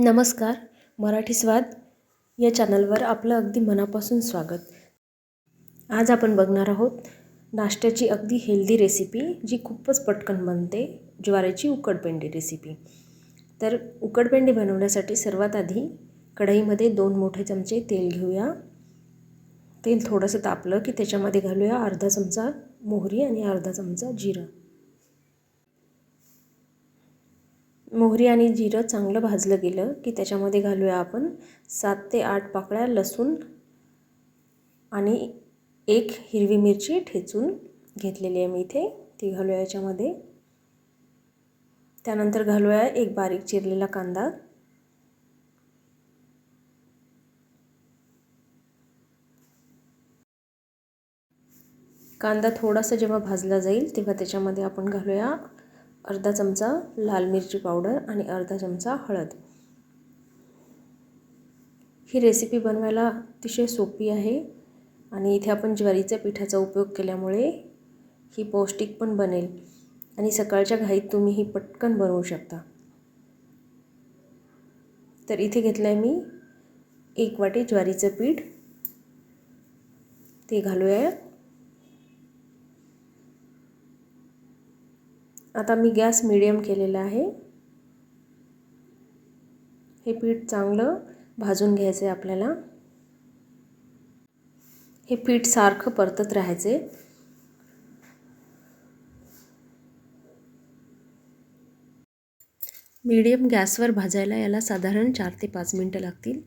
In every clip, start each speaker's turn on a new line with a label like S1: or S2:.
S1: नमस्कार मराठी स्वाद या चॅनलवर आपलं अगदी मनापासून स्वागत. आज आपण बघणार आहोत नाश्त्याची अगदी हेल्दी रेसिपी जी खूपच पटकन बनते ज्वारीची उकडपेंडी रेसिपी. तर उकडपेंडी बनवण्यासाठी सर्वात आधी कढईमध्ये दोन मोठे चमचे तेल घेऊया. तेल थोडंसं तापलं की त्याच्यामध्ये घालूया अर्धा चमचा मोहरी आणि अर्धा चमचा जिरं. मोहरी आणि जिरं चांगलं भाजलं गेलं की त्याच्यामध्ये घालूया आपण सात ते आठ पाकळ्या लसूण आणि एक हिरवी मिरची ठेचून घेतलेली आहे मी इथे. ती घालूया याच्यामध्ये. त्यानंतर घालूया एक बारीक चिरलेला कांदा. कांदा थोडासा जेव्हा भाजला जाईल तेव्हा त्याच्यामध्ये आपण घालूया अर्धा चमचा लाल मिरची पावडर आणि अर्धा चमचा हळद. ही रेसिपी बनवायला अतिशय सोपी आहे आणि इथे आपण ज्वारीच्या पिठाचा उपयोग केल्यामुळे ही पौष्टिक पण बनेल आणि सकाळच्या घाईत तुम्ही ही पटकन बनवू शकता. तर इथे घेतलं आहे मी एक वाटी ज्वारीचं पीठ. ते घालूया. आता मी गॅस मिडियम केलेला आहे. हे पीठ चांगलं भाजून घ्यायचं आहे आपल्याला. हे पीठ सारखं परतत राहायचे मीडियम गॅसवर भाजायला याला साधारण चार ते पाच मिनटं लागतील.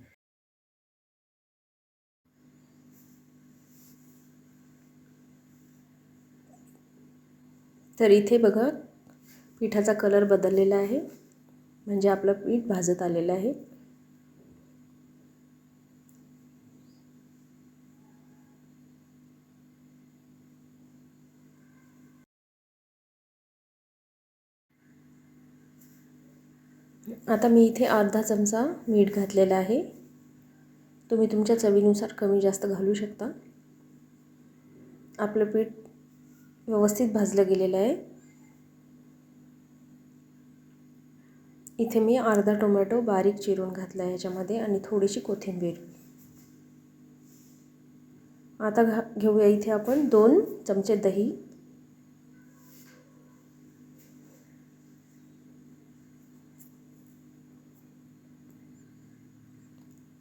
S1: तर इथे बघा पिठाचा कलर बदललेला आहे. म्हणजे आपलं पीठ भाजत आलेलं आहे. आता मी इथे अर्धा चमचा मीठ घातलेला आहे. तुम्ही तुमच्या चवीनुसार कमी जास्त घालू शकता. आपलं पीठ व्यवस्थित भाजलं गेलेलं आहे. इथे मी अर्धा टोमॅटो बारीक चिरून घातला आहे याच्यामध्ये आणि थोडीशी कोथिंबीर. आता घा घेऊया इथे आपण दोन चमचे दही.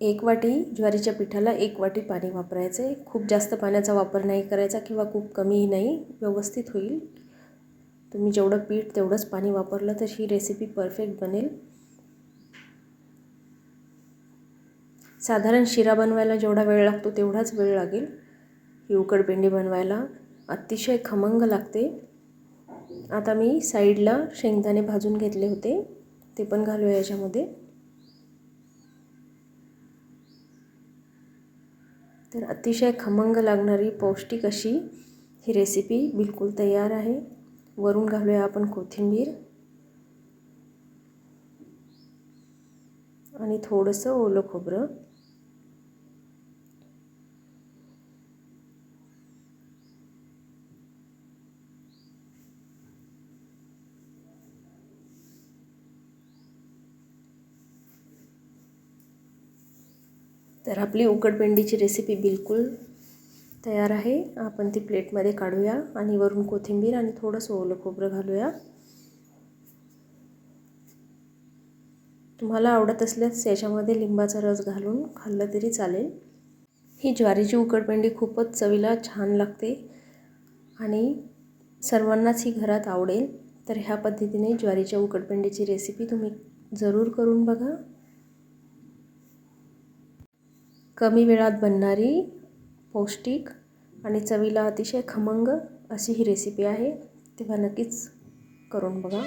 S1: एक वाटी ज्वारीच्या पिठाला एक वाटी पाणी वापरायचं. आहे खूप जास्त पाण्याचा वापर नाही करायचा किंवा खूप कमीही नाही व्यवस्थित होईल. तुम्ही जेवढं पीठ तेवढंच पाणी वापरलं तर ही रेसिपी परफेक्ट बनेल. साधारण शिरा बनवायला जेवढा वेळ लागतो तेवढाच वेळ लागेल. ही उकडपेंडी बनवायला अतिशय खमंग लागते. आता मी साईडला शेंगदाणे भाजून घेतले होते. ते पण घालूया याच्यामध्ये. तर अतिशय खमंग लागणारी पौष्टिक अशी ही रेसिपी बिलकुल तयार आहे. वरून घालूया आपण कोथिंबीर. आणि थोडंसं ओलं खोबरं. तर आपली उकडपेंडीची रेसिपी बिलकुल तयार आहे. आपण ती प्लेटमध्ये काढूया आणि वरून कोथिंबीर आणि थोडंसं ओलं खोबरं घालूया. तुम्हाला आवडत असल्यास याच्यामध्ये लिंबाचा रस घालून खाल्लं तरी चालेल. ही ज्वारीची उकडपेंडी खूपच चवीला छान लागते आणि सर्वांनाच ही घरात आवडेल. तर ह्या पद्धतीने ज्वारीच्या उकडपेंडीची रेसिपी तुम्ही जरूर करून बघा. कमी वेळात बनणारी पौष्टिक आणि चवीला अतिशय खमंग अशी ही रेसिपी आहे. तेव्हा नक्कीच करून बघा.